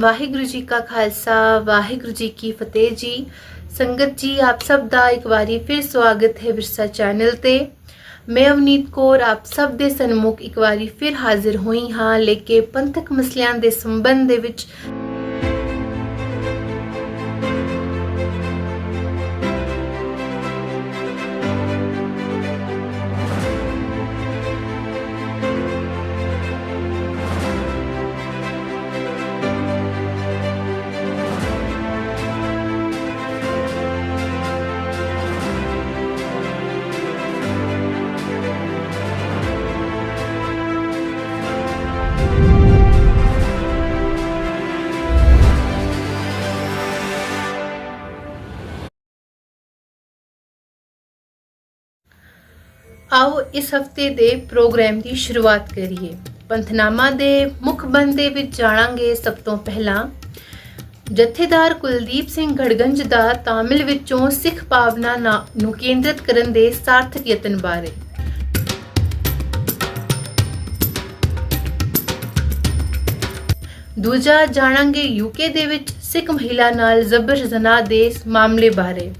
ਵਾਹਿਗੁਰੂ ਜੀ ਕਾ ਖਾਲਸਾ, ਵਾਹਿਗੁਰੂ ਜੀ ਕੀ ਫਤਿਹ ਜੀ। ਸੰਗਤ ਜੀ, ਆਪ ਸਭ ਦਾ ਇੱਕ ਵਾਰੀ ਫਿਰ ਸਵਾਗਤ ਹੈ ਵਿਰਸਾ ਚੈਨਲ ਤੇ। ਮੈਂ ਅਵਨੀਤ ਕੌਰ, ਆਪ ਸਭ ਦੇ ਸਨਮੁਖ ਇੱਕ ਵਾਰੀ ਫਿਰ ਹਾਜ਼ਰ ਹੋਈ ਹਾਂ ਲੈ ਕੇ ਪੰਥਕ ਮਸਲਿਆਂ ਦੇ ਸੰਬੰਧ ਦੇ ਵਿੱਚ ਆਓ ਇਸ ਹਫ਼ਤੇ ਦੇ ਪ੍ਰੋਗਰਾਮ ਦੀ ਸ਼ੁਰੂਆਤ ਕਰੀਏ। ਪੰਥਨਾਮਾ ਦੇ ਮੁੱਖ ਬੰਦੇ ਵਿੱਚ ਜਾਣਾਂਗੇ ਸਭ ਤੋਂ ਪਹਿਲਾਂ ਜਥੇਦਾਰ ਕੁਲਦੀਪ ਸਿੰਘ ਗੜਗੰਜ ਦਾ ਤਾਮਿਲ ਵਿੱਚੋਂ ਸਿੱਖ ਭਾਵਨਾ ਨਾ- ਨੂੰ ਕੇਂਦਰਿਤ ਕਰਨ ਦੇ ਸਾਰਥਕ ਯਤਨ ਬਾਰੇ। ਦੂਜਾ ਜਾਣਾਂਗੇ ਯੂਕੇ ਦੇ ਵਿੱਚ ਸਿੱਖ ਮਹਿਲਾ ਨਾਲ ਜ਼ਬਰ ਜਨਾਹ ਦੇ ਮਾਮਲੇ ਬਾਰੇ।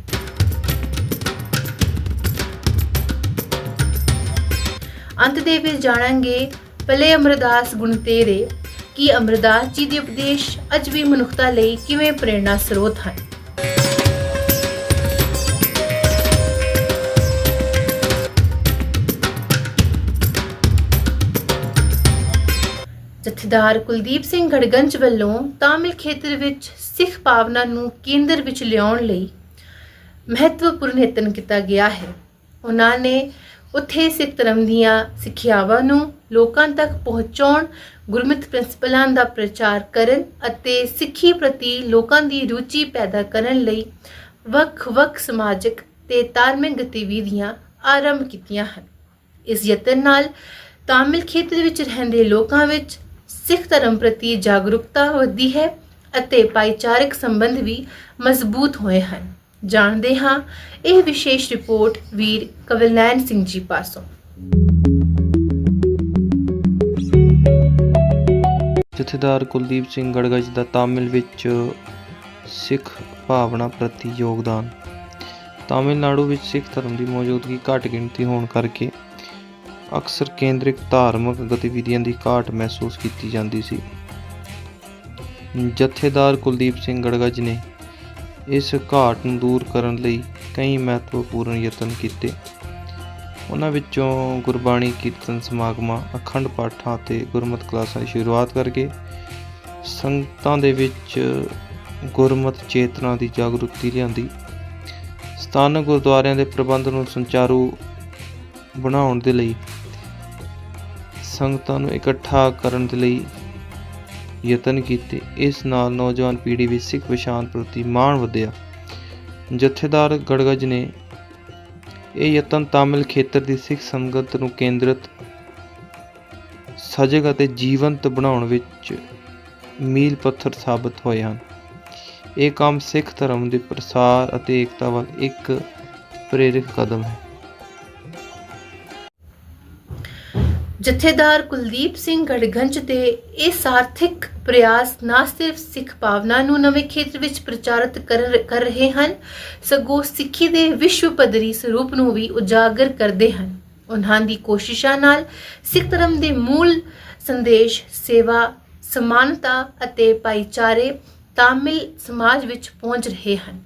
ਅੰਤ ਦੇ ਵਿੱਚ ਜਾਣਾਂਗੇ ਭਲੇ ਅਮਰਦਾਸ ਗੁਣ ਤੇਰੇ, ਕਿ ਅਮਰਦਾਸ ਜੀ ਦੇ ਉਪਦੇਸ਼ ਅੱਜ ਵੀ ਮਨੁੱਖਤਾ ਲਈ ਕਿਵੇਂ ਪ੍ਰੇਰਣਾ ਸਰੋਤ ਹਨ? ਜਥੇਦਾਰ ਕੁਲਦੀਪ ਸਿੰਘ ਗੜਗੰਜ ਵੱਲੋਂ ਤਾਮਿਲ ਖੇਤਰ ਵਿੱਚ ਸਿੱਖ ਭਾਵਨਾ ਨੂੰ ਕੇਂਦਰ ਵਿੱਚ ਲਿਆਉਣ ਲਈ ਮਹੱਤਵਪੂਰਨ ਯਤਨ ਕੀਤਾ ਗਿਆ ਹੈ। ਉਹਨਾਂ ਨੇ ਉੱਥੇ ਸਿੱਖ ਧਰਮ ਦੀਆਂ ਸਿੱਖਿਆਵਾਂ ਨੂੰ ਲੋਕਾਂ ਤੱਕ ਪਹੁੰਚਾਉਣ, ਗੁਰਮਤਿ ਪ੍ਰਿੰਸੀਪਲਾਂ ਦਾ ਪ੍ਰਚਾਰ ਕਰਨ ਅਤੇ ਸਿੱਖੀ ਪ੍ਰਤੀ ਲੋਕਾਂ ਦੀ ਰੁਚੀ ਪੈਦਾ ਕਰਨ ਲਈ ਵੱਖ-ਵੱਖ ਸਮਾਜਿਕ ਤੇ ਧਾਰਮਿਕ ਗਤੀਵਿਧੀਆਂ ਆਰੰਭ ਕੀਤੀਆਂ ਹਨ। ਇਸ ਯਤਨ ਨਾਲ ਤਾਮਿਲ ਖੇਤਰ ਵਿੱਚ ਰਹਿੰਦੇ ਲੋਕਾਂ ਵਿੱਚ ਸਿੱਖ ਧਰਮ ਪ੍ਰਤੀ ਜਾਗਰੂਕਤਾ ਵਧੀ ਹੈ ਅਤੇ ਭਾਈਚਾਰਕ ਸੰਬੰਧ ਵੀ ਮਜ਼ਬੂਤ ਹੋਏ ਹਨ। ਜਾਣਦੇ ਹਾਂ। ਇਹ ਵਿਸ਼ੇਸ਼ ਰਿਪੋਰਟ ਵੀਰ ਕਵਲਨੈਨ ਸਿੰਘ ਜੀ ਪਾਸੋਂ। ਜਥੇਦਾਰ ਕੁਲਦੀਪ ਸਿੰਘ ਗੜਗੜ ਦਾ ਤਾਮਿਲ ਵਿੱਚ ਸਿੱਖ ਭਾਵਨਾ ਪ੍ਰਤੀ ਯੋਗਦਾਨ। ਤਾਮਿਲਨਾਡੂ ਵਿੱਚ ਸਿੱਖ ਧਰਮ ਦੀ ਮੌਜੂਦਗੀ ਘੱਟ ਗਿਣਤੀ ਹੋਣ ਕਰਕੇ ਅਕਸਰ ਕੇਂਦਰਿਕ ਧਾਰਮਿਕ ਗਤੀਵਿਧੀਆਂ ਦੀ ਘਾਟ ਮਹਿਸੂਸ ਕੀਤੀ ਜਾਂਦੀ ਸੀ। ਜਥੇਦਾਰ ਕੁਲਦੀਪ ਸਿੰਘ ਗੜਗੜ ਨੇ ਇਸ ਘਾਟ ਨੂੰ ਦੂਰ ਕਰਨ ਲਈ ਕਈ ਮਹੱਤਵਪੂਰਨ ਯਤਨ ਕੀਤੇ। ਉਹਨਾਂ ਵਿੱਚੋਂ ਗੁਰਬਾਣੀ ਕੀਰਤਨ ਸਮਾਗਮਾਂ, ਅਖੰਡ ਪਾਠਾਂ ਅਤੇ ਗੁਰਮਤਿ ਕਲਾਸਾਂ ਦੀ ਸ਼ੁਰੂਆਤ ਕਰਕੇ ਸੰਗਤਾਂ ਦੇ ਵਿੱਚ ਗੁਰਮਤਿ ਚੇਤਨਾ ਦੀ ਜਾਗਰੂਕਤੀ ਲਿਆਂਦੀ। ਸਥਾਨਕ ਗੁਰਦੁਆਰਿਆਂ ਦੇ ਪ੍ਰਬੰਧ ਨੂੰ ਸੰਚਾਰੂ ਬਣਾਉਣ ਦੇ ਲਈ ਸੰਗਤਾਂ ਨੂੰ ਇਕੱਠਾ ਕਰਨ ਦੇ ਲਈ ਯਤਨ ਕੀਤੇ। ਇਸ ਨਾਲ ਨੌਜਵਾਨ ਪੀੜ੍ਹੀ ਵਿੱਚ ਸਿੱਖ ਪਛਾਣ ਪ੍ਰਤੀ ਮਾਣ ਵਧਿਆ। ਜਥੇਦਾਰ ਗੜਗੜ ਨੇ ਇਹ ਯਤਨ ਤਾਮਿਲ ਖੇਤਰ ਦੀ ਸਿੱਖ ਸੰਗਤ ਨੂੰ ਕੇਂਦਰਿਤ, ਸਜਗ ਅਤੇ ਜੀਵੰਤ ਬਣਾਉਣ ਵਿੱਚ ਮੀਲ ਪੱਥਰ ਸਾਬਤ ਹੋਏ ਹਨ। ਇਹ ਕੰਮ ਸਿੱਖ ਧਰਮ ਦੇ ਪ੍ਰਸਾਰ ਅਤੇ ਏਕਤਾ ਵੱਲ ਇੱਕ ਪ੍ਰੇਰਕ ਕਦਮ ਹੈ। ਜਥੇਦਾਰ ਕੁਲਦੀਪ ਸਿੰਘ ਗੜਗੰਜ ਦੇ ਇਹ ਸਾਰਥਿਕ ਪ੍ਰਯਾਸ ਨਾ ਸਿਰਫ ਸਿੱਖ ਭਾਵਨਾ ਨੂੰ ਨਵੇਂ ਖੇਤਰ ਵਿੱਚ ਪ੍ਰਚਾਰਿਤ ਕਰ ਕਰ ਰਹੇ ਹਨ, ਸਗੋਂ ਸਿੱਖੀ ਦੇ ਵਿਸ਼ਵ ਪੱਧਰੀ ਸਰੂਪ ਨੂੰ ਵੀ ਉਜਾਗਰ ਕਰਦੇ ਹਨ। ਉਹਨਾਂ ਦੀ ਕੋਸ਼ਿਸ਼ਾਂ ਨਾਲ ਸਿੱਖ ਧਰਮ ਦੇ ਮੂਲ ਸੰਦੇਸ਼ ਸੇਵਾ, ਸਮਾਨਤਾ ਅਤੇ ਭਾਈਚਾਰੇ ਤਾਮਿਲ ਸਮਾਜ ਵਿੱਚ ਪਹੁੰਚ ਰਹੇ ਹਨ।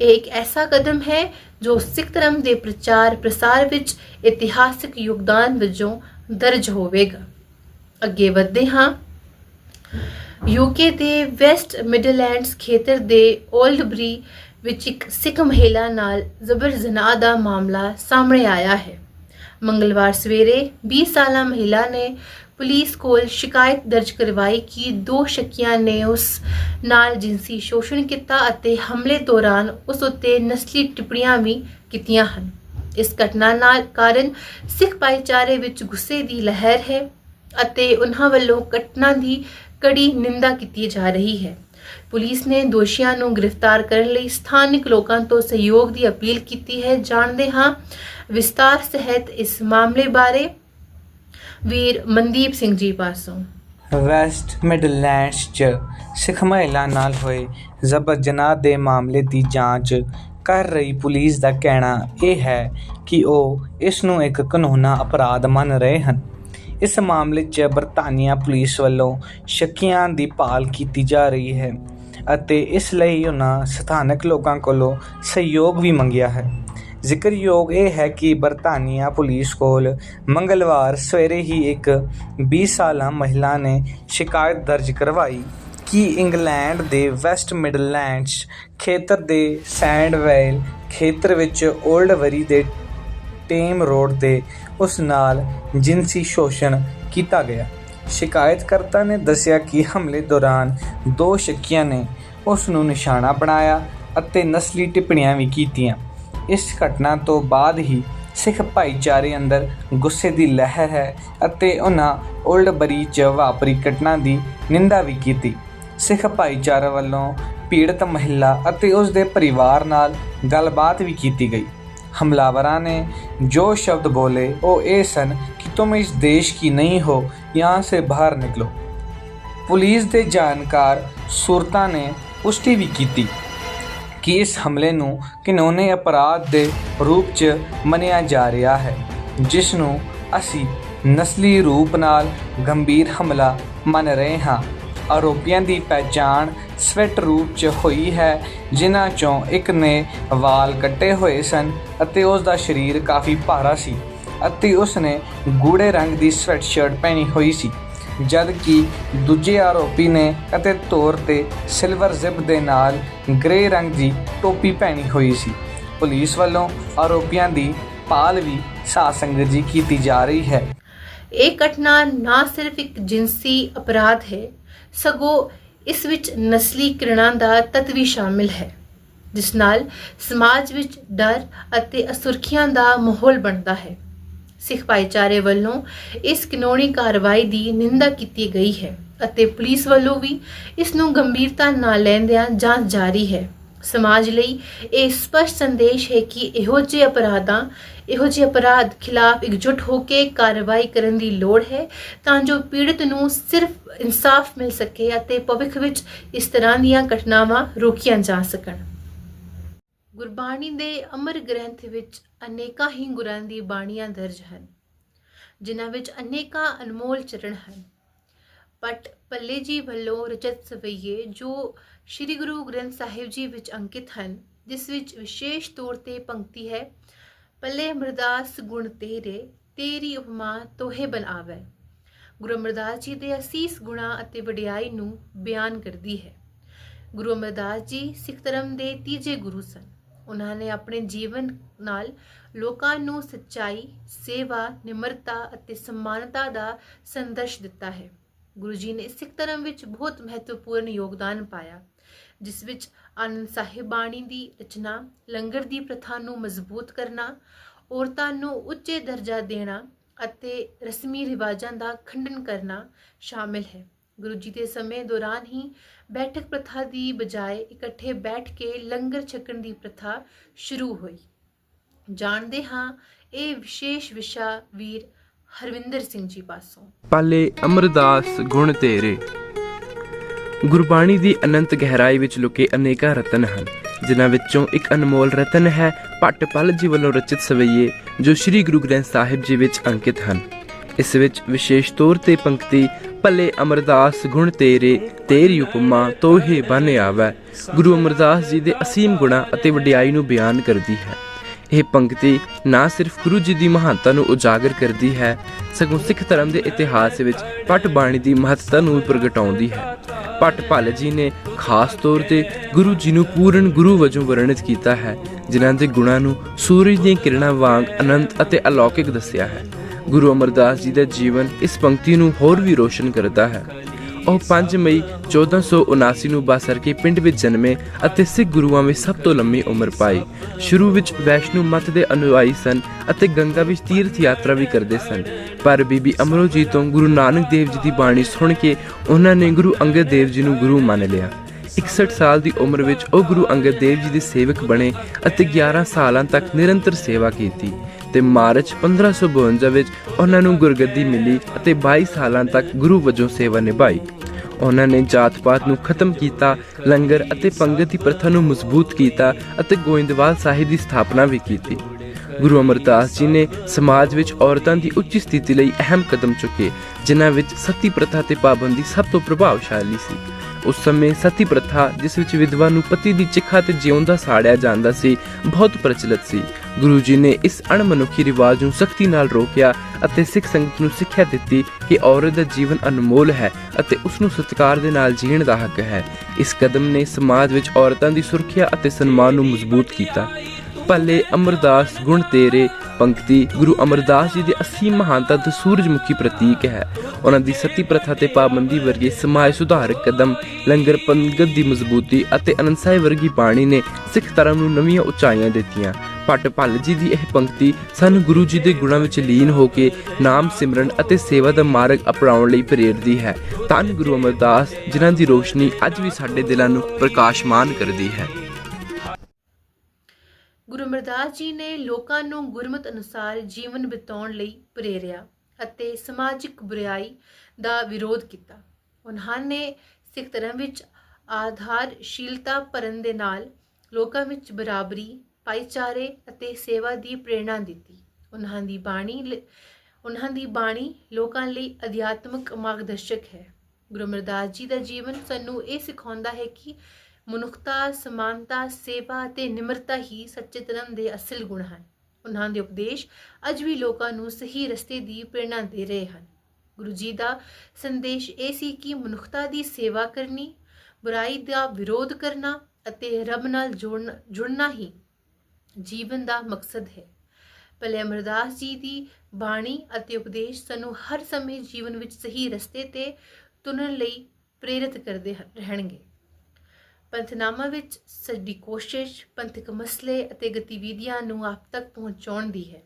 ਇਹ ਇੱਕ ਐਸਾ ਕਦਮ ਹੈ ਜੋ ਸਿੱਖ ਧਰਮ ਦੇ ਪ੍ਰਚਾਰ ਪ੍ਰਸਾਰ ਵਿੱਚ ਇਤਿਹਾਸਕ ਯੋਗਦਾਨ ਵਜੋਂ ਦਰਜ ਹੋਵੇਗਾ। ਅੱਗੇ ਵਧਦੇ ਹਾਂ। ਯੂਕੇ ਦੇ ਵੈਸਟ ਮਿਡਲੈਂਡਸ ਖੇਤਰ ਦੇ ਓਲਡਬਰੀ ਵਿੱਚ ਇੱਕ ਸਿੱਖ ਮਹਿਲਾ ਨਾਲ ਜ਼ਬਰ ਜਨਾਹ ਦਾ ਮਾਮਲਾ ਸਾਹਮਣੇ ਆਇਆ ਹੈ। ਮੰਗਲਵਾਰ ਸਵੇਰੇ 20 ਸਾਲਾ ਮਹਿਲਾ ਨੇ ਪੁਲਿਸ ਕੋਲ ਸ਼ਿਕਾਇਤ ਦਰਜ ਕਰਵਾਈ ਕਿ ਦੋ ਸ਼ੱਕੀਆਂ ਨੇ ਉਸ ਨਾਲ ਜਿੰਸੀ ਸ਼ੋਸ਼ਣ ਕੀਤਾ ਅਤੇ ਹਮਲੇ ਦੌਰਾਨ ਉਸ ਉੱਤੇ ਨਸਲੀ ਟਿੱਪਣੀਆਂ ਵੀ ਕੀਤੀਆਂ ਹਨ। ਇਸ ਘਟਨਾ ਨਾਲ ਕਾਰਨ ਸਿੱਖ ਭਾਈਚਾਰੇ ਵਿੱਚ ਗੁੱਸੇ ਦੀ ਲਹਿਰ ਹੈ ਅਤੇ ਉਹਨਾਂ ਵੱਲੋਂ ਘਟਨਾ ਦੀ ਕੜੀ ਨਿੰਦਾ ਕੀਤੀ ਜਾ ਰਹੀ ਹੈ। ਪੁਲਿਸ ਨੇ ਦੋਸ਼ੀਆਂ ਨੂੰ ਗ੍ਰਿਫਤਾਰ ਕਰਨ ਲਈ ਸਥਾਨਕ ਲੋਕਾਂ ਤੋਂ ਸਹਿਯੋਗ ਦੀ ਅਪੀਲ ਕੀਤੀ ਹੈ। ਜਾਣਦੇ ਹਾਂ ਵਿਸਤਾਰ ਸਹਿਤ ਇਸ ਮਾਮਲੇ ਬਾਰੇ। ਵੀਰ ਮਨਦੀਪ ਸਿੰਘ ਜੀ ਪਾਸੋਂ। ਵੈਸਟ ਮਿਡਲੈਂਡਸ 'ਚ ਸਿੱਖ ਮਹਿਲਾ ਨਾਲ ਹੋਏ ਜ਼ਬਰ ਜਨਾਹ ਦੇ ਮਾਮਲੇ ਦੀ ਜਾਂਚ ਕਰ ਰਹੀ ਪੁਲਿਸ ਦਾ ਕਹਿਣਾ ਇਹ ਹੈ ਕਿ ਉਹ ਇਸ ਨੂੰ ਇੱਕ ਕਾਨੂੰਨਾ ਅਪਰਾਧ ਮੰਨ ਰਹੇ ਹਨ। ਇਸ ਮਾਮਲੇ 'ਚ ਬਰਤਾਨੀਆ ਪੁਲਿਸ ਵੱਲੋਂ ਸ਼ੱਕੀਆਂ ਦੀ ਭਾਲ ਕੀਤੀ ਜਾ ਰਹੀ ਹੈ ਅਤੇ ਇਸ ਲਈ ਉਹਨਾਂ ਸਥਾਨਕ ਲੋਕਾਂ ਕੋਲੋਂ ਸਹਿਯੋਗ ਵੀ ਮੰਗਿਆ ਹੈ। ਜ਼ਿਕਰਯੋਗ ਇਹ ਹੈ ਕਿ ਬਰਤਾਨੀਆ ਪੁਲਿਸ ਕੋਲ ਮੰਗਲਵਾਰ ਸਵੇਰੇ ਹੀ ਇੱਕ 20 ਸਾਲਾ ਮਹਿਲਾ ਨੇ ਸ਼ਿਕਾਇਤ ਦਰਜ ਕਰਵਾਈ ਕਿ ਇੰਗਲੈਂਡ ਦੇ ਵੈਸਟ ਮਿਡਲੈਂਡਸ ਖੇਤਰ ਦੇ ਸੈਂਡਵੇਲ ਖੇਤਰ ਵਿੱਚ ਓਲਡ ਵਰੀ ਦੇ ਟੇਮ ਰੋਡ ਤੇ ਉਸ ਨਾਲ ਜਿਨਸੀ ਸ਼ੋਸ਼ਣ ਕੀਤਾ ਗਿਆ। ਸ਼ਿਕਾਇਤਕਰਤਾ ਨੇ ਦੱਸਿਆ ਕਿ ਹਮਲੇ ਦੌਰਾਨ ਦੋ ਸ਼ੱਕੀਆਂ ਨੇ ਉਸ ਨੂੰ ਨਿਸ਼ਾਨਾ ਬਣਾਇਆ ਅਤੇ ਨਸਲੀ ਟਿੱਪਣੀਆਂ ਵੀ ਕੀਤੀਆਂ। ਇਸ ਘਟਨਾ ਤੋਂ ਬਾਅਦ ਹੀ ਸਿੱਖ ਭਾਈਚਾਰੇ ਅੰਦਰ ਗੁੱਸੇ ਦੀ ਲਹਿਰ ਹੈ ਅਤੇ ਉਹਨਾਂ ਓਲਡ 'ਚ ਵਾਪਰੀ ਘਟਨਾ ਦੀ ਨਿੰਦਾ ਵੀ ਕੀਤੀ। ਸਿੱਖ ਭਾਈਚਾਰੇ ਵੱਲੋਂ ਪੀੜਤ ਮਹਿਲਾ ਅਤੇ ਉਸ ਦੇ ਪਰਿਵਾਰ ਨਾਲ ਗੱਲਬਾਤ ਵੀ ਕੀਤੀ ਗਈ। ਹਮਲਾਵਰਾਂ ਨੇ ਜੋ ਸ਼ਬਦ ਬੋਲੇ, ਉਹ ਇਹ ਸਨ ਕਿ ਤੁਮ ਇਸ ਦੇਸ਼ ਕੀ ਨਹੀਂ ਹੋ ਯਹਾਂ ਸੇ ਬਾਹਰ ਨਿਕਲੋ। ਪੁਲਿਸ ਦੇ ਜਾਣਕਾਰ ਸੁਰਤਾ ਨੇ ਪੁਸ਼ਟੀ ਵੀ ਕੀਤੀ ਕਿ ਇਸ ਹਮਲੇ ਨੂੰ ਕਿਨੋਨੇ ਅਪਰਾਧ ਦੇ ਰੂਪ 'ਚ ਮੰਨਿਆ ਜਾ ਰਿਹਾ ਹੈ, ਜਿਸ ਨੂੰ ਅਸੀਂ ਨਸਲੀ ਰੂਪ ਨਾਲ ਗੰਭੀਰ ਹਮਲਾ ਮੰਨ ਰਹੇ ਹਾਂ। ਆਰੋਪੀਆਂ ਦੀ ਪਹਿਚਾਣ ਸਵੈਟ ਰੂਪ 'ਚ ਹੋਈ ਹੈ, ਜਿਨ੍ਹਾਂ 'ਚੋਂ ਇੱਕ ਨੇ ਵਾਲ ਕੱਟੇ ਹੋਏ ਸਨ ਅਤੇ ਉਸ ਦਾ ਸਰੀਰ ਕਾਫੀ ਭਾਰਾ ਸੀ ਅਤੇ ਉਸ ਨੇ ਗੂੜੇ ਰੰਗ ਦੀ ਸਵੈਟ ਸ਼ਰਟ ਪਹਿਨੀ ਹੋਈ ਸੀ। ਜਦ ਕਿ ਦੂਜੇ ਆਰੋਪੀ ਨੇ ਅਤੇ ਤੌਰ ਤੇ ਸਿਲਵਰ ਜ਼ਿਬ ਦੇ ਨਾਲ ਗ੍ਰੇ ਰੰਗ ਦੀ ਟੋਪੀ ਪਹਿਨੀ ਹੋਈ ਸੀ। ਪੁਲਿਸ ਵੱਲੋਂ ਆਰੋਪੀਆਂ ਦੀ ਪਾਲ ਵੀ ਸਾਸੰਗਤ ਜੀ ਕੀਤੀ ਜਾ ਰਹੀ ਹੈ। ਇਹ ਘਟਨਾ ਨਾ ਸਿਰਫ ਇੱਕ ਜਿੰਸੀ ਅਪਰਾਧ ਹੈ ਸਗੋਂ ਇਸ ਵਿੱਚ ਨਸਲੀ ਕਿਰਨਾਂ ਦਾ ਤੱਤ ਵੀ ਸ਼ਾਮਿਲ ਹੈ, ਜਿਸ ਨਾਲ ਸਮਾਜ ਵਿੱਚ ਡਰ ਅਤੇ ਅਸੁਰਖੀਆਂ ਦਾ ਮਾਹੌਲ ਬਣਦਾ ਹੈ। ਸਿੱਖ ਭਾਈਚਾਰੇ ਵੱਲੋਂ ਇਸ ਕਾਨੂੰਨੀ ਕਾਰਵਾਈ ਦੀ ਨਿੰਦਾ ਕੀਤੀ ਗਈ ਹੈ ਅਤੇ ਪੁਲਿਸ ਵੱਲੋਂ ਵੀ ਇਸ ਨੂੰ ਗੰਭੀਰਤਾ ਨਾਲ ਲੈਂਦਿਆਂ ਜਾਂਚ ਜਾਰੀ ਹੈ। ਸਮਾਜ ਲਈ ਇਹ ਸਪਸ਼ਟ ਸੰਦੇਸ਼ ਹੈ ਕਿ ਇਹੋ ਜਿਹੇ ਅਪਰਾਧਾਂ, ਇਹੋ ਜਿਹੇ ਅਪਰਾਧ ਖਿਲਾਫ ਇਕਜੁੱਟ ਹੋ ਕੇ ਕਾਰਵਾਈ ਕਰਨ ਦੀ ਲੋੜ ਹੈ ਤਾਂ ਜੋ ਪੀੜਤ ਨੂੰ ਸਿਰਫ ਇਨਸਾਫ ਮਿਲ ਸਕੇ ਅਤੇ ਭਵਿੱਖ ਵਿੱਚ ਇਸ ਤਰ੍ਹਾਂ ਦੀਆਂ ਘਟਨਾਵਾਂ ਰੋਕੀਆਂ ਜਾ ਸਕਣ। ਗੁਰਬਾਣੀ ਦੇ ਅਮਰ ਗ੍ਰੰਥ ਵਿੱਚ ਅਨੇਕਾਂ ਹੀ ਗੁਰਾਂ ਦੀ ਬਾਣੀਆਂ ਦਰਜ ਹਨ, ਜਿਨ੍ਹਾਂ ਵਿੱਚ ਅਨੇਕਾਂ ਅਨਮੋਲ ਚਰਨ ਹਨ। ਪਟ ਪੱਲੇ ਜੀ ਵੱਲੋਂ ਰਚਿਤ ਸਵਈਏ ਜੋ ਸ੍ਰੀ ਗੁਰੂ ਗ੍ਰੰਥ ਸਾਹਿਬ ਜੀ ਵਿੱਚ ਅੰਕਿਤ ਹਨ, ਜਿਸ ਵਿੱਚ ਵਿਸ਼ੇਸ਼ ਤੌਰ ਤੇ ਪੰਕਤੀ ਹੈ, ਪੱਲੇ ਅਮਰਦਾਸ ਗੁਣ ਤੇਰੇ, ਤੇਰੀ ਉਪਮਾ ਤੋਹੇ ਬਨ ਆਵੈ। ਗੁਰੂ ਅਮਰਦਾਸ ਜੀ ਦੇ ਅਸੀਸ ਗੁਣਾ ਅਤੇ ਵਡਿਆਈ ਨੂੰ ਬਿਆਨ ਕਰਦੀ ਹੈ। ਗੁਰੂ ਅਮਰਦਾਸ ਜੀ ਸਿੱਖ ਧਰਮ ਦੇ ਤੀਜੇ ਗੁਰੂ ਸਨ। ਉਹਨਾਂ ਨੇ ਆਪਣੇ ਜੀਵਨ ਨਾਲ ਲੋਕਾਂ ਨੂੰ ਸੱਚਾਈ, ਸੇਵਾ, ਨਿਮਰਤਾ ਅਤੇ ਸਮਾਨਤਾ ਦਾ ਸੰਦਰਸ਼ ਦਿੱਤਾ ਹੈ। ਗੁਰੂ ਜੀ ਨੇ ਸਿੱਖ ਧਰਮ ਵਿੱਚ ਬਹੁਤ ਮਹੱਤਵਪੂਰਨ ਯੋਗਦਾਨ ਪਾਇਆ, ਜਿਸ ਵਿੱਚ ਆਨੰਦ ਸਾਹਿਬ ਬਾਣੀ ਦੀ ਰਚਨਾ, ਲੰਗਰ ਦੀ ਪ੍ਰਥਾ ਨੂੰ ਮਜ਼ਬੂਤ ਕਰਨਾ, ਔਰਤਾਂ ਨੂੰ ਉੱਚੇ ਦਰਜਾ ਦੇਣਾ ਅਤੇ ਰਸਮੀ ਰਿਵਾਜਾਂ ਦਾ ਖੰਡਨ ਕਰਨਾ ਸ਼ਾਮਿਲ ਹੈ। ਗੁਰੂ ਜੀ ਦੇ ਸਮੇਂ ਦੌਰਾਨ ਹੀ ਬੈਠਕ ਪ੍ਰਥਾ ਦੀ ਬਜਾਏ ਇਕੱਠੇ ਬੈਠ ਕੇ ਲੰਗਰ ਛਕਣ ਦੀ ਪ੍ਰਥਾ ਸ਼ੁਰੂ ਹੋਈ। ਜਾਣਦੇ ਹਾਂ, ਇਹ ਵਿਸ਼ੇਸ਼ ਵਿਸ਼ਾ ਵੀਰ ਹਰਵਿੰਦਰ ਸਿੰਘ ਜੀ ਪਾਸੋਂ। ਪਾਲੇ ਅਮਰਦਾਸ ਗੁਣ ਤੇਰੇ। ਗੁਰਬਾਣੀ ਦੀ ਅਨੰਤ ਗਹਿਰਾਈ ਵਿੱਚ ਲੁਕੇ ਅਨੇਕਾਂ ਰਤਨ ਹਨ, ਜਿਨ੍ਹਾਂ ਵਿੱਚੋਂ ਇੱਕ ਅਨਮੋਲ ਰਤਨ ਹੈ ਭੱਟ ਪਲ ਜੀ ਵੱਲੋਂ ਰਚਿਤ ਸਵਈਏ, ਜੋ ਸ੍ਰੀ ਗੁਰੂ ਗ੍ਰੰਥ ਸਾਹਿਬ ਜੀ ਵਿੱਚ ਅੰਕਿਤ ਹਨ। ਇਸ ਵਿੱਚ ਵਿਸ਼ੇਸ਼ ਤੌਰ ਤੇ ਪੰਕਤੀ ਭਲੇ ਅਮਰਦਾਸ ਗੁਣ ਤੇਰੇ, ਤੇਰੀ ਉਪਮਾ ਤੋਹੇ ਬਨ ਆਵੈ। ਗੁਰੂ ਅਮਰਦਾਸ ਜੀ ਦੇ ਅਸੀਮ ਗੁਣਾ ਅਤੇ ਵਡਿਆਈ ਨੂੰ ਬਿਆਨ ਕਰਦੀ ਹੈ। ਇਹ ਪੰਕਤੀ ਨਾ ਸਿਰਫ ਗੁਰੂ ਜੀ ਦੀ ਮਹਾਨਤਾ ਨੂੰ ਉਜਾਗਰ ਕਰਦੀ ਹੈ, ਸਗੋਂ ਸਿੱਖ ਧਰਮ ਦੇ ਇਤਿਹਾਸ ਵਿੱਚ ਪਟ ਬਾਣੀ ਦੀ ਮਹੱਤਤਾ ਨੂੰ ਪ੍ਰਗਟਾਉਂਦੀ ਹੈ। ਪਟ ਭੱਲ ਜੀ ਨੇ ਖਾਸ ਤੌਰ ਤੇ ਗੁਰੂ ਜੀ ਨੂੰ ਪੂਰਨ ਗੁਰੂ ਵਜੋਂ ਵਰਣਿਤ ਕੀਤਾ ਹੈ, ਜਿਨ੍ਹਾਂ ਦੇ ਗੁਣਾਂ ਨੂੰ ਸੂਰਜ ਦੀਆਂ ਕਿਰਨਾਂ ਵਾਂਗ ਅਨੰਤ ਅਤੇ ਅਲੌਕਿਕ ਦੱਸਿਆ ਹੈ। ਗੁਰੂ ਅਮਰਦਾਸ ਜੀ ਦਾ ਜੀਵਨ ਇਸ ਪੰਕਤੀ ਨੂੰ ਹੋਰ ਵੀ ਰੋਸ਼ਨ ਕਰਦਾ ਹੈ। ਉਹ 5 ਮਈ 1479 ਨੂੰ ਬਾਸਰਕੇ ਪਿੰਡ ਵਿੱਚ ਜਨਮੇ ਅਤੇ ਸਿੱਖ ਗੁਰੂਆਂ ਵਿੱਚ ਸਭ ਤੋਂ ਲੰਮੀ ਉਮਰ ਪਾਈ। ਸ਼ੁਰੂ ਵਿੱਚ ਵੈਸ਼ਨੂ ਮਤ ਦੇ ਅਨੁਯਾਈ ਸਨ ਅਤੇ ਗੰਗਾ ਵਿੱਚ ਤੀਰਥ ਯਾਤਰਾ ਵੀ ਕਰਦੇ ਸਨ। ਪਰ ਬੀਬੀ ਅਮਰੋ ਜੀ ਤੋਂ ਗੁਰੂ ਨਾਨਕ ਦੇਵ ਜੀ ਦੀ ਬਾਣੀ ਸੁਣ ਕੇ ਉਹਨਾਂ ਨੇ ਗੁਰੂ ਅੰਗਦ ਦੇਵ ਜੀ ਨੂੰ ਗੁਰੂ ਮੰਨ ਲਿਆ। 61 ਸਾਲ ਦੀ ਉਮਰ ਵਿੱਚ ਉਹ ਗੁਰੂ ਅੰਗਦ ਦੇਵ ਜੀ ਦੇ ਸੇਵਕ ਬਣੇ ਅਤੇ 11 ਸਾਲਾਂ ਤੱਕ ਨਿਰੰਤਰ ਸੇਵਾ ਕੀਤੀ। ਤੇ ਮਾਰਚ 1552 ਵਿੱਚ ਉਹਨਾਂ ਨੂੰ ਗੁਰਗੱਦੀ ਮਿਲੀ ਅਤੇ 22 ਸਾਲਾਂ ਤੱਕ ਗੁਰੂ ਵਜੋਂ ਸੇਵਾ ਨਿਭਾਈ। ਉਹਨਾਂ ਨੇ ਜਾਤ-ਪਾਤ ਨੂੰ ਖਤਮ ਕੀਤਾ, ਲੰਗਰ ਅਤੇ ਪੰਗਤ ਦੀ ਪ੍ਰਥਾ ਨੂੰ ਮਜ਼ਬੂਤ ਕੀਤਾ ਅਤੇ ਗੋਇੰਦਵਾਲ ਸਾਹਿਬ ਦੀ ਸਥਾਪਨਾ ਵੀ ਕੀਤੀ। ਗੁਰੂ ਅਮਰਦਾਸ ਜੀ ਨੇ ਸਮਾਜ ਵਿੱਚ ਔਰਤਾਂ ਦੀ ਉੱਚੀ ਸਥਿਤੀ ਲਈ ਅਹਿਮ ਕਦਮ ਚੁੱਕੇ, ਜਿਨ੍ਹਾਂ ਵਿੱਚ ਸਤੀ ਪ੍ਰਥਾ ਤੇ ਪਾਬੰਦੀ ਸਭ ਤੋਂ ਪ੍ਰਭਾਵਸ਼ਾਲੀ ਸੀ। ਉਸ ਸਮੇਂ ਸਤੀ ਪ੍ਰਥਾ, ਜਿਸ ਵਿੱਚ ਵਿਧਵਾ ਨੂੰ ਪਤੀ ਦੀ ਚਿਖਾ ਤੇ ਜਿਉਂਦਾ ਸਾੜਿਆ ਜਾਂਦਾ ਸੀ, ਬਹੁਤ ਪ੍ਰਚਲਿਤ ਸੀ। ਗੁਰੂ ਜੀ ਨੇ ਇਸ ਅਣਮਨੁੱਖੀ ਰਿਵਾਜ ਨੂੰ ਸਖਤੀ ਨਾਲ ਰੋਕਿਆ ਅਤੇ ਸਿੱਖ ਸੰਗਤ ਨੂੰ ਸਿੱਖਿਆ ਦਿੱਤੀ ਕਿ ਔਰਤ ਦਾ ਜੀਵਨ ਅਨਮੋਲ ਹੈ ਅਤੇ ਉਸ ਨੂੰ ਸਤਿਕਾਰ ਦੇ ਨਾਲ ਜੀਣ ਦਾ ਹੱਕ ਹੈ। ਇਸ ਕਦਮ ਨੇ ਸਮਾਜ ਵਿੱਚ ਔਰਤਾਂ ਦੀ ਸੁਰੱਖਿਆ ਅਤੇ ਸਨਮਾਨ ਨੂੰ ਮਜ਼ਬੂਤ ਕੀਤਾ। ਭਲੇ ਅਮਰਦਾਸ ਗੁਣ ਤੇਰੇ, ਪੰਕਤੀ ਗੁਰੂ ਅਮਰਦਾਸ ਜੀ ਦੇ ਅਸੀਮ ਮਹਾਨਤਾ ਦਾ ਸੂਰਜਮੁਖੀ ਪ੍ਰਤੀਕ ਹੈ। ਉਹਨਾਂ ਦੀ ਸਤੀ ਪ੍ਰਥਾ ਤੇ ਪਾਬੰਦੀ ਵਰਗੇ ਸਮਾਜ ਸੁਧਾਰਕ ਕਦਮ, ਲੰਗਰ ਪੰਗਤ ਦੀ ਮਜ਼ਬੂਤੀ ਅਤੇ ਅਨੰਦ ਸਾਹਿਬ ਵਰਗੀ ਬਾਣੀ ਨੇ ਸਿੱਖ ਧਰਮ ਨੂੰ ਨਵੀਆਂ ਉਚਾਈਆਂ ਦਿੱਤੀਆਂ। ਭੱਟ ਭੱਲ ਜੀ ਦੀ ਇਹ ਪੰਕਤੀ ਸਾਨੂੰ ਗੁਰੂ ਜੀ ਦੇ ਗੁਣਾਂ ਵਿੱਚ ਲੀਨ ਹੋ ਕੇ ਨਾਮ ਸਿਮਰਨ ਅਤੇ ਸੇਵਾ ਦਾ ਮਾਰਗ ਅਪਣਾਉਣ ਲਈ ਪ੍ਰੇਰਦੀ ਹੈ। ਧੰਨ ਗੁਰੂ ਅਮਰਦਾਸ, ਜਿਨ੍ਹਾਂ ਦੀ ਰੋਸ਼ਨੀ ਅੱਜ ਵੀ ਸਾਡੇ ਦਿਲਾਂ ਨੂੰ ਪ੍ਰਕਾਸ਼ਮਾਨ ਕਰਦੀ ਹੈ। ਗੁਰੂ ਅਮਰਦਾਸ ਜੀ ਨੇ ਲੋਕਾਂ ਨੂੰ ਗੁਰਮਤ ਅਨੁਸਾਰ ਜੀਵਨ ਬਿਤਾਉਣ ਲਈ ਪ੍ਰੇਰਿਆ ਅਤੇ ਸਮਾਜਿਕ ਬੁਰਾਈ ਦਾ ਵਿਰੋਧ ਕੀਤਾ। ਉਹਨਾਂ ਨੇ ਸਿੱਖ ਧਰਮ ਵਿੱਚ ਆਧਾਰਸ਼ੀਲਤਾ ਭਰਨ ਦੇ ਨਾਲ ਲੋਕਾਂ ਵਿੱਚ ਬਰਾਬਰੀ ਭਾਈਚਾਰੇ ਅਤੇ ਸੇਵਾ ਦੀ ਪ੍ਰੇਰਣਾ ਦਿੱਤੀ। ਉਹਨਾਂ ਦੀ ਬਾਣੀ ਲ- ਉਹਨਾਂ ਦੀ ਬਾਣੀ ਲੋਕਾਂ ਲਈ ਅਧਿਆਤਮਕ ਮਾਰਗਦਰਸ਼ਕ ਹੈ। ਗੁਰੂ ਅਮਰਦਾਸ ਜੀ ਦਾ ਜੀਵਨ ਸਾਨੂੰ ਇਹ ਸਿਖਾਉਂਦਾ ਹੈ ਕਿ ਮਨੁੱਖਤਾ, ਸਮਾਨਤਾ, ਸੇਵਾ ਅਤੇ ਨਿਮਰਤਾ ਹੀ ਸੱਚੇ ਧਰਮ ਦੇ ਅਸਲ ਗੁਣ ਹਨ। ਉਹਨਾਂ ਦੇ ਉਪਦੇਸ਼ ਅੱਜ ਵੀ ਲੋਕਾਂ ਨੂੰ ਸਹੀ ਰਸਤੇ ਦੀ ਪ੍ਰੇਰਣਾ ਦੇ ਰਹੇ ਹਨ। ਗੁਰੂ ਜੀ ਦਾ ਸੰਦੇਸ਼ ਇਹ ਸੀ ਕਿ ਮਨੁੱਖਤਾ ਦੀ ਸੇਵਾ ਕਰਨੀ, ਬੁਰਾਈ ਦਾ ਵਿਰੋਧ ਕਰਨਾ ਅਤੇ ਰੱਬ ਨਾਲ ਜੁੜਨ, ਜੁੜਨਾ ਹੀ ਜੀਵਨ ਦਾ ਮਕਸਦ ਹੈ। ਭਲੇ ਅਮਰਦਾਸ ਜੀ ਦੀ ਬਾਣੀ ਅਤੇ ਉਪਦੇਸ਼ ਸਾਨੂੰ ਹਰ ਸਮੇਂ ਜੀਵਨ ਵਿੱਚ ਸਹੀ ਰਸਤੇ ਤੇ ਤੁਰਨ ਲਈ ਪ੍ਰੇਰਿਤ ਕਰਦੇ ਰਹਿਣਗੇ। ਪੰਥਨਾਮਾ ਵਿੱਚ ਸਾਡੀ ਕੋਸ਼ਿਸ਼, ਪੰਥਕ ਮਸਲੇ ਅਤੇ ਗਤੀਵਿਧੀਆਂ ਨੂੰ ਆਪ ਤੱਕ ਪਹੁੰਚਾਉਣ ਦੀ ਹੈ।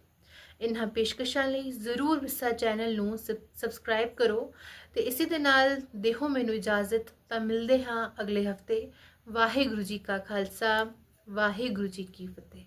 ਇਨ੍ਹਾਂ ਪੇਸ਼ਕਸ਼ਾਂ ਲਈ ਜ਼ਰੂਰ ਵਿਸਾ ਚੈਨਲ ਨੂੰ ਸਬ- ਸਬਸਕ੍ਰਾਈਬ ਕਰੋ ਤੇ ਇਸੇ ਦੇ ਨਾਲ ਦੇਹੋ ਮੈਨੂੰ ਇਜਾਜ਼ਤ, ਤਾਂ ਮਿਲਦੇ ਹਾਂ ਅਗਲੇ ਹਫ਼ਤੇ। ਵਾਹਿਗੁਰੂ ਜੀ ਕਾ ਖਾਲਸਾ, ਵਾਹਿਗੁਰੂ ਜੀ ਕੀ ਫਤਿਹ।